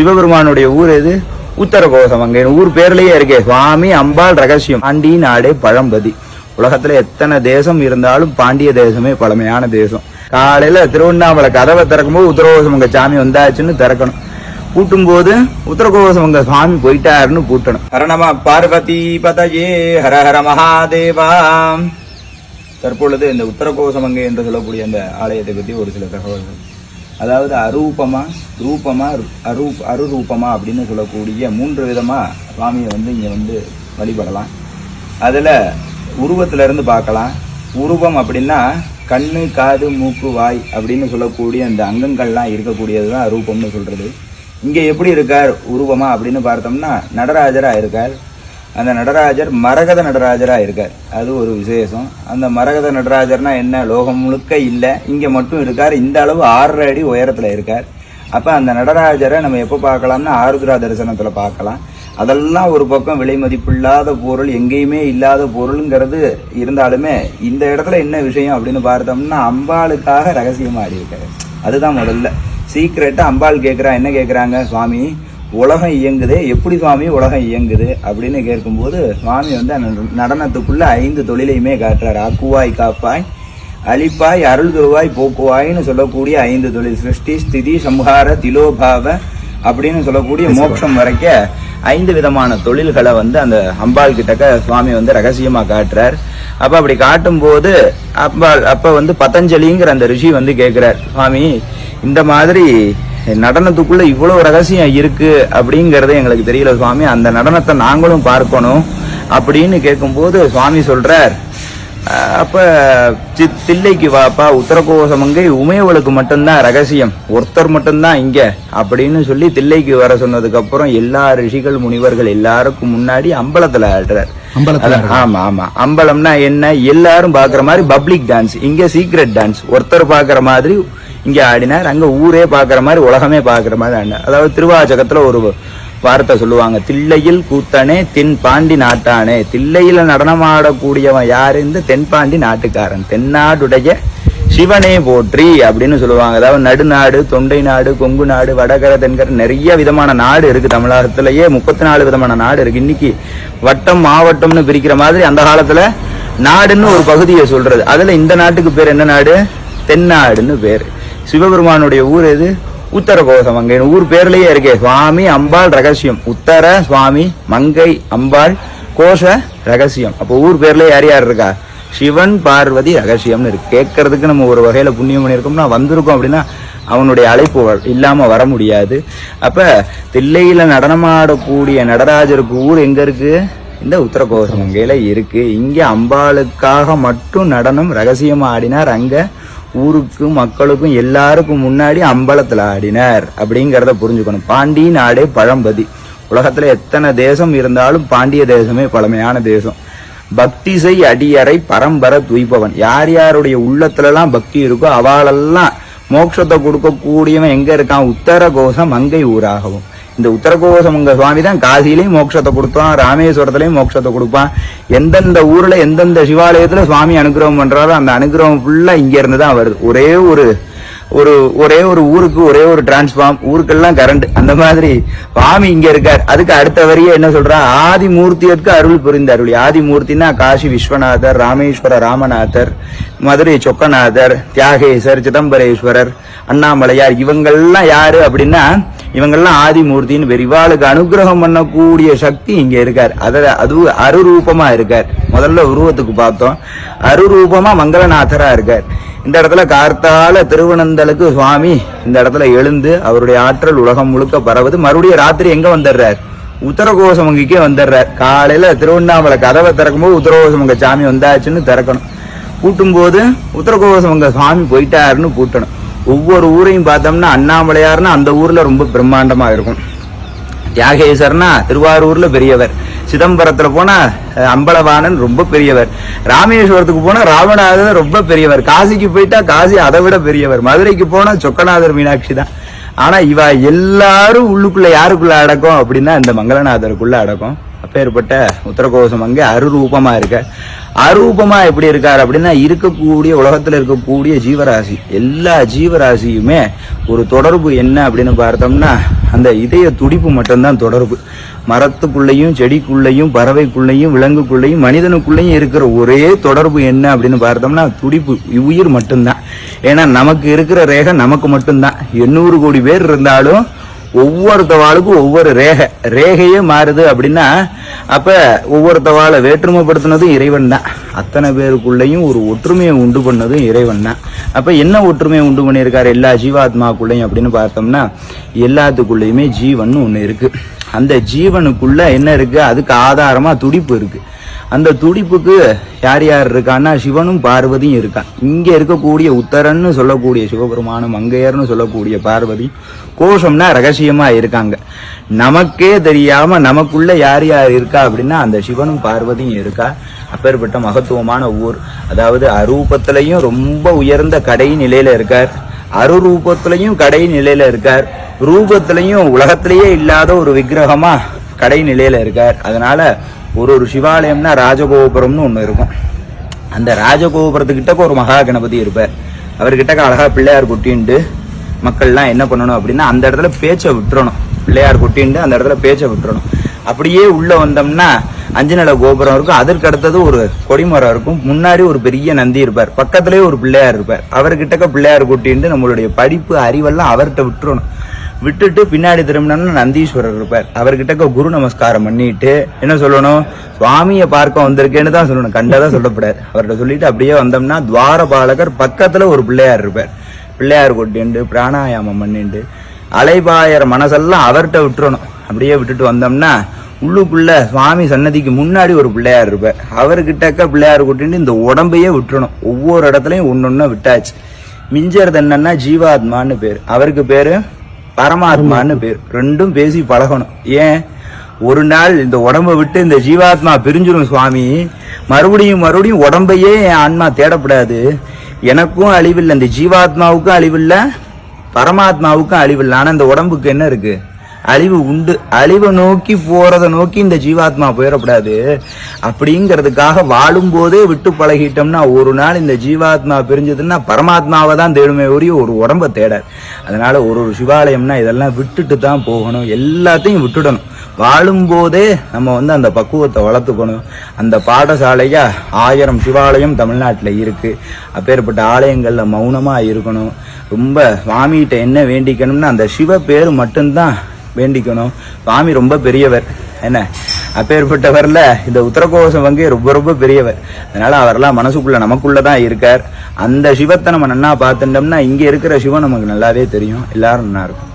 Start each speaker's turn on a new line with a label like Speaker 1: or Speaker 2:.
Speaker 1: சிவபெருமானுடைய ஊர் எது? உத்தரகோசம் அங்கே ஊர் பேர்லயே இருக்கே. சுவாமி அம்பாள் ரகசியம். பாண்டி நாடே பழம்பதி. உலகத்துல எத்தனை தேசம் இருந்தாலும் பாண்டிய தேசமே பழமையான தேசம். காலையில திருவண்ணாமலை கதவை திறக்கும்போது உத்தரகோசமங்க சாமி வந்தாச்சுன்னு திறக்கணும். பூட்டும் போது உத்தரகோசமங்க சுவாமி போயிட்டாருன்னு பூட்டணும். ஹரணம பார்வதி பதயே ஹர ஹர மகாதேவா. தற்பொழுது இந்த உத்தரகோசமங்கை என்று சொல்லக்கூடிய அந்த ஆலயத்தை பற்றி ஒரு சில தகவல்கள். அதாவது அரூபமா ரூபமா அரு அருரூபமா அப்படின்னு சொல்லக்கூடிய மூன்று விதமா சுவாமியை வந்து இங்க வந்து வழிபடலாம். அதுல உருவத்துல இருந்து பார்க்கலாம். உருவம் அப்படின்னா கண்ணு காது மூக்கு வாய் அப்படின்னு சொல்லக்கூடிய அந்த அங்கங்கள்லாம் இருக்கக்கூடியது தான் ரூபம்னு சொல்றது. இங்க எப்படி இருக்கார் உருவமா அப்படின்னு பார்த்தோம்னா நடராஜரா இருக்கார். அந்த நடராஜர் மரகத நடராஜராக இருக்கார். அது ஒரு விசேஷம். அந்த மரகத நடராஜர்னா என்ன? லோகம் முழுக்க இல்லை. இங்கே மட்டும் இருக்கார். இந்த அளவு ஆறரை அடி உயரத்தில் இருக்கார். அப்போ அந்த நடராஜரை நம்ம எப்போ பார்க்கலாம்னா ஆருத்ரா தரிசனத்தில் பார்க்கலாம். அதெல்லாம் ஒரு பக்கம் விலை மதிப்பில்லாத பொருள் எங்கேயுமே இல்லாத பொருளுங்கிறது இருந்தாலுமே இந்த இடத்துல என்ன விஷயம் அப்படின்னு பார்த்தோம்னா அம்பாளுக்காக ரகசியமாக ஆடி இருக்காரு. அதுதான் முதல்ல. சீக்கிரட்டாக அம்பாள் கேட்குறா என்ன கேட்குறாங்க சுவாமி? உலகம் இயங்குது எப்படி சுவாமி உலகம் இயங்குது அப்படின்னு கேட்கும்போது சுவாமி வந்து அந்த நடனத்துக்குள்ள ஐந்து தொழிலையுமே காட்டுறாரு. அக்குவாய் காப்பாய் அழிப்பாய் அருள் தருவாய் போக்குவாய்னு சொல்லக்கூடிய ஐந்து தொழில். சிருஷ்டி ஸ்திதி சம்ஹார திலோபாவ அப்படின்னு சொல்லக்கூடிய மோட்சம் வரைக்கும் ஐந்து விதமான தொழில்களை வந்து அந்த அம்பாள் கிட்டக்க சுவாமி வந்து ரகசியமா காட்டுறார். அப்ப அப்படி காட்டும் போது அம்பாள் அப்ப வந்து பதஞ்சலிங்கிற அந்த ரிஷி வந்து கேக்குறார் சுவாமி இந்த மாதிரி நடனத்துக்குள்ள இவ்வளவு ரகசியம் இருக்கு அப்படிங்கறது எங்களுக்கு தெரியல சுவாமி. அந்த நடனத்தை நாங்களும் பார்க்கணும் அப்படின்னு கேட்கும்போது சுவாமி சொல்றார். அப்ப தில்லைக்கு வாப்பா உத்தரகோசமங்கை உமையவளுக்கு மட்டும்தான் ரகசியம். ஒருத்தர் மட்டும்தான் இங்க அப்படின்னு சொல்லி தில்லைக்கு வர சொன்னதுக்கு அப்புறம் எல்லா ரிஷிகள் முனிவர்கள் எல்லாருக்கும் முன்னாடி அம்பலத்துல ஆடுறார். ஆமா ஆமா. அம்பலம்னா என்ன? எல்லாரும் பாக்குற மாதிரி பப்ளிக் டான்ஸ் இங்க சீக்ரெட் டான்ஸ் ஒருத்தர் பாக்குற மாதிரி இங்கே ஆடினார். அங்கே ஊரே பார்க்குற மாதிரி உலகமே பார்க்குற மாதிரி ஆடினார். அதாவது திருவாச்சகத்தில் ஒரு வார்த்தை சொல்லுவாங்க. தில்லையில் கூத்தனே தென் பாண்டி நாட்டானே. தில்லையில் நடனமாடக்கூடியவன் யார்? இந்த தென்பாண்டி நாட்டுக்காரன். தென்னாடுடைய சிவனே போற்றி அப்படின்னு சொல்லுவாங்க. அதாவது நடுநாடு தொண்டை நாடு கொங்கு நாடு வடகர தென்கரை நிறைய விதமான நாடு இருக்கு தமிழகத்திலேயே. முப்பத்தி நாலு விதமான நாடு இருக்கு. இன்னைக்கு வட்டம் மாவட்டம்னு பிரிக்கிற மாதிரி அந்த காலத்துல நாடுன்னு ஒரு பகுதியை சொல்றது. அதுல இந்த நாட்டுக்கு பேர் என்ன நாடு? தென்னாடுன்னு பேர். சிவபெருமானுடைய ஊர் எது? உத்தரகோசம் அங்கே ஊர் பேர்லயே இருக்கே. சுவாமி அம்பாள் ரகசியம். உத்தர சுவாமி மங்கை அம்பாள் கோஷ ரகசியம். அப்போ ஊர் பேர்ல யார் யார் இருக்கா? சிவன் பார்வதி ரகசியம்னு இருக்கு. கேட்கறதுக்கு நம்ம ஒரு வகையில புண்ணியம் பண்ணியிருக்கோம்னா வந்திருக்கோம் அப்படின்னா அவனுடைய அழைப்பு இல்லாம வர முடியாது. அப்ப தில்லையில நடனமாடக்கூடிய நடராஜருக்கு ஊர் எங்க இருக்கு? இந்த உத்தரகோசமங்கையில இருக்கு. இங்க அம்பாளுக்காக மட்டும் நடனம் ரகசியமா ஆடினார். அங்க ஊருக்கும் மக்களுக்கும் எல்லாருக்கும் முன்னாடி அம்பலத்தில் ஆடினார். அப்படிங்கிறத புரிஞ்சுக்கணும். பாண்டி நாடே பழம்பதி. உலகத்தில் எத்தனை தேசம் இருந்தாலும் பாண்டிய தேசமே பழமையான தேசம். பக்திசை அடியறை பரம்பர துய்பவன். யார் யாருடைய உள்ளத்துலலாம் பக்தி இருக்கோ அவளெல்லாம் மோட்சத்தை கொடுக்கக்கூடியவன் எங்கே இருக்கான்? உத்தர கோஷம் மங்கை ஊராகவும். இந்த உத்தரகோசம் சுவாமி தான் காசிலையும் மோட்சத்தை கொடுத்தான் ராமேஸ்வரத்துலையும் மோட்சத்தை கொடுப்பான். எந்தெந்த ஊர்ல எந்தெந்த சிவாலயத்துல சுவாமி அனுகிரகம் பண்றாரோ அந்த அனுகிரகம் ஃபுல்லா இங்க இருந்து தான் வருது. ஒரே ஒரு ஒரு ஒரே ஒரு ஊருக்கு ஒரே ஒரு டிரான்ஸ்ஃபார்ம் ஊருக்கெல்லாம் கரண்ட் அந்த மாதிரி சுவாமி இங்க இருக்கார். அதுக்கு அடுத்த வரியே என்ன சொல்றா? ஆதிமூர்த்தியற்கு அருள் புரிந்த அருள். ஆதிமூர்த்தினா காசி விஸ்வநாதர் ராமேஸ்வர ராமநாதர் மதுரை சொக்கநாதர் தியாகேசர் சிதம்பரேஸ்வரர் அண்ணாமலையார். இவங்கெல்லாம் யாரு அப்படின்னா இவங்கெல்லாம் ஆதிமூர்த்தின்னு பேர் இவாளுக்கு அனுகிரகம் பண்ணக்கூடிய சக்தி இங்க இருக்கார். அதை அது அருரூபமா இருக்கார். முதல்ல உருவத்துக்கு பார்த்தோம். அருரூபமா மங்களநாதரா இருக்கார். இந்த இடத்துல கார்த்தால திருவனந்தலுக்கு சுவாமி இந்த இடத்துல எழுந்து அவருடைய ஆற்றல் உலகம் முழுக்க பரவுது. மறுபடியும் ராத்திரி எங்க வந்துடுறார்? உத்தரகோசமங்கிக்கே வந்துடுறார். காலையில திருவண்ணாமலை கதவை திறக்கும்போது உத்தரகோசமங்க சாமி வந்தாச்சுன்னு திறக்கணும். கூட்டும்போது உத்தரகோசமங்க சுவாமி போயிட்டாருன்னு கூட்டணும். ஒவ்வொரு ஊரையும் பார்த்தோம்னா அண்ணாமலையார்னா அந்த ஊர்ல ரொம்ப பிரம்மாண்டமா இருக்கும். தியாகேசர்னா திருவாரூர்ல பெரியவர். சிதம்பரத்தில் போனால் அம்பலவாணன் ரொம்ப பெரியவர். ராமேஸ்வரத்துக்கு போனால் ராவணாதன் ரொம்ப பெரியவர். காசிக்கு போயிட்டா காசி அதை விட பெரியவர். மதுரைக்கு போனால் சொக்கநாதர் மீனாட்சி தான். ஆனால் இவா எல்லாரும் உள்ளுக்குள்ளே யாருக்குள்ளே அடக்கும் அப்படின்னா இந்த மங்களநாதருக்குள்ளே அடக்கும். அப்பேற்பட்ட உத்தரகோசம் அங்கே அருரூபமாக இருக்க. அருரூபமாக எப்படி இருக்கார் அப்படின்னா இருக்கக்கூடிய உலகத்தில் இருக்கக்கூடிய ஜீவராசி எல்லா ஜீவராசியுமே ஒரு தொடர்பு என்ன அப்படின்னு பார்த்தோம்னா அந்த இதய துடிப்பு மட்டும்தான் தொடர்பு. மரத்துக்குள்ளேயும் செடிக்குள்ளேயும் பறவைக்குள்ளேயும் விலங்குக்குள்ளேயும் மனிதனுக்குள்ளேயும் இருக்கிற ஒரே தொடர்பு என்ன அப்படின்னு பார்த்தோம்னா துடிப்பு உயிர் மட்டும்தான். ஏன்னா நமக்கு இருக்கிற ரேகை நமக்கு மட்டும்தான். எண்ணூறு கோடி பேர் இருந்தாலும் ஒவ்வொருத்தவாளுக்கும் ஒவ்வொரு ரேகை. ரேகையே மாறுது அப்படின்னா அப்ப ஒவ்வொருத்தவாளை வேற்றுமைப்படுத்தினதும் இறைவன் தான். அத்தனை பேருக்குள்ளேயும் ஒரு ஒற்றுமையை உண்டு பண்ணதும் இறைவன் தான். அப்ப என்ன ஒற்றுமையை உண்டு பண்ணியிருக்காரு எல்லா ஜீவாத்மாக்குள்ளேயும் அப்படின்னு பார்த்தோம்னா எல்லாத்துக்குள்ளேயுமே ஜீவன் ஒன்று இருக்கு. அந்த ஜீவனுக்குள்ள என்ன இருக்கு? அதுக்கு ஆதாரமா துடிப்பு இருக்கு. அந்த துடிப்புக்கு யார் யார் இருக்கான்னா சிவனும் பார்வதியும் இருக்கான். இங்கே இருக்கக்கூடிய உத்தரன்னு சொல்லக்கூடிய சிவபெருமானும் மங்கையர்னு சொல்லக்கூடிய பார்வதி கோஷம்னா ரகசியமாக இருக்காங்க. நமக்கே தெரியாமல் நமக்குள்ள யார் யார் இருக்கா அப்படின்னா அந்த சிவனும் பார்வதியும் இருக்கா. அப்பேற்பட்ட மகத்துவமான ஊர். அதாவது அரூபத்திலையும் ரொம்ப உயர்ந்த கடை நிலையில் இருக்கார். அருரூபத்திலையும் கடை நிலையில் இருக்கார். ரூபத்திலையும் உலகத்திலேயே இல்லாத ஒரு விக்கிரகமாக கடை நிலையில் இருக்கார். அதனால ஒரு ஒரு சிவாலயம்னா ராஜகோபுரம்னு ஒன்று இருக்கும். அந்த ராஜகோபுரத்துக்கிட்டக்க ஒரு மகா கணபதி இருப்பார். அவர்கிட்டக்க அழகா பிள்ளையார் குட்டின்ட்டு மக்கள்லாம் என்ன பண்ணணும் அப்படின்னா அந்த இடத்துல பேச்சை விட்டுறணும். பிள்ளையார் குட்டின்ட்டு அந்த இடத்துல பேச்சை விட்டுறணும். அப்படியே உள்ளே வந்தோம்னா அஞ்சு நில கோபுரம் இருக்கும். அதற்கு அடுத்தது ஒரு கொடிமரம் இருக்கும். முன்னாடி ஒரு பெரிய நந்தி இருப்பார். பக்கத்துலேயே ஒரு பிள்ளையார் இருப்பார். அவர்கிட்டக்க பிள்ளையார் குட்டின்ட்டு நம்மளுடைய படிப்பு அறிவெல்லாம் அவர்கிட்ட விட்டுறணும். விட்டுட்டு பின்னாடி திரும்பினோம்னா நந்தீஸ்வரர் இருப்பார். அவர்கிட்ட குரு நமஸ்காரம் பண்ணிட்டு என்ன சொல்லணும்? சுவாமியை பார்க்க வந்திருக்கேன்னு தான் சொல்லணும். கண்டதான் சொல்லப்படாது. அவர்கிட்ட சொல்லிட்டு அப்படியே வந்தோம்னா துவாரபாலகர் பக்கத்துல ஒரு பிள்ளையார் இருப்பார். பிள்ளையார் கொட்டிண்டு பிராணாயாமம் பண்ணிண்டு அலைபாயர் மனசெல்லாம் அவர்கிட்ட விட்டுறணும். அப்படியே விட்டுட்டு வந்தோம்னா உள்ளுக்குள்ள சுவாமி சன்னதிக்கு முன்னாடி ஒரு பிள்ளையார் இருப்பார். அவர்கிட்டக்க பிள்ளையார் கொட்டிட்டு இந்த உடம்பையே விட்டுறணும். ஒவ்வொரு இடத்துலையும் ஒன்னொன்னா விட்டாச்சு. மிஞ்சறது என்னன்னா ஜீவாத்மான்னு பேர். அவருக்கு பேரு? பரமாத்மான்னு பேர். ரெண்டும் பேசி பழகணும். ஏன்? ஒரு நாள் இந்த உடம்ப விட்டு இந்த ஜீவாத்மா பிரிஞ்சிடும் சுவாமி. மறுபடியும் மறுபடியும் உடம்பையே என் ஆன்மா தேடப்படாது. எனக்கும் அழிவில்லை. இந்த ஜீவாத்மாவுக்கும் அழிவில்லை. பரமாத்மாவுக்கும் அழிவில்லை. ஆனா இந்த உடம்புக்கு என்ன இருக்கு? அழிவு உண்டு. அழிவை நோக்கி போறதை நோக்கி இந்த ஜீவாத்மா போயிடக்கூடாது. அப்படிங்கிறதுக்காக வாழும் போதே விட்டு பழகிட்டோம்னா ஒரு நாள் இந்த ஜீவாத்மா பிரிஞ்சதுன்னா பரமாத்மாவை தான் தேடுமே ஒரே ஒரு உடம்ப தேடாது. அதனால ஒரு ஒரு சிவாலயம்னா இதெல்லாம் விட்டுட்டு தான் போகணும். எல்லாத்தையும் விட்டுடணும். வாழும்போதே நம்ம வந்து அந்த பக்குவத்தை வளர்த்துக்கணும். அந்த பாடசாலையா ஆயிரம் சிவாலயம் தமிழ்நாட்டில் இருக்கு. அப்பேற்பட்ட ஆலயங்கள்ல மௌனமா இருக்கணும். ரொம்ப சுவாமிகிட்ட என்ன வேண்டிக்கணும்னா அந்த சிவ பேர் மட்டும்தான் வேண்டிக்கணும். சுவாமி ரொம்ப பெரியவர். என்ன? அப்பேற்பட்டவர்ல இந்த உத்தரகோசம் வங்கி ரொம்ப ரொம்ப பெரியவர். அதனால அவரெல்லாம் மனசுக்குள்ள நமக்குள்ள தான் இருக்கார். அந்த சிவத்தை நம்ம நன்னா பார்த்துட்டோம்னா இங்க இருக்கிற சிவன் நமக்கு நல்லாவே தெரியும். எல்லாரும் நல்லா இருக்கும்.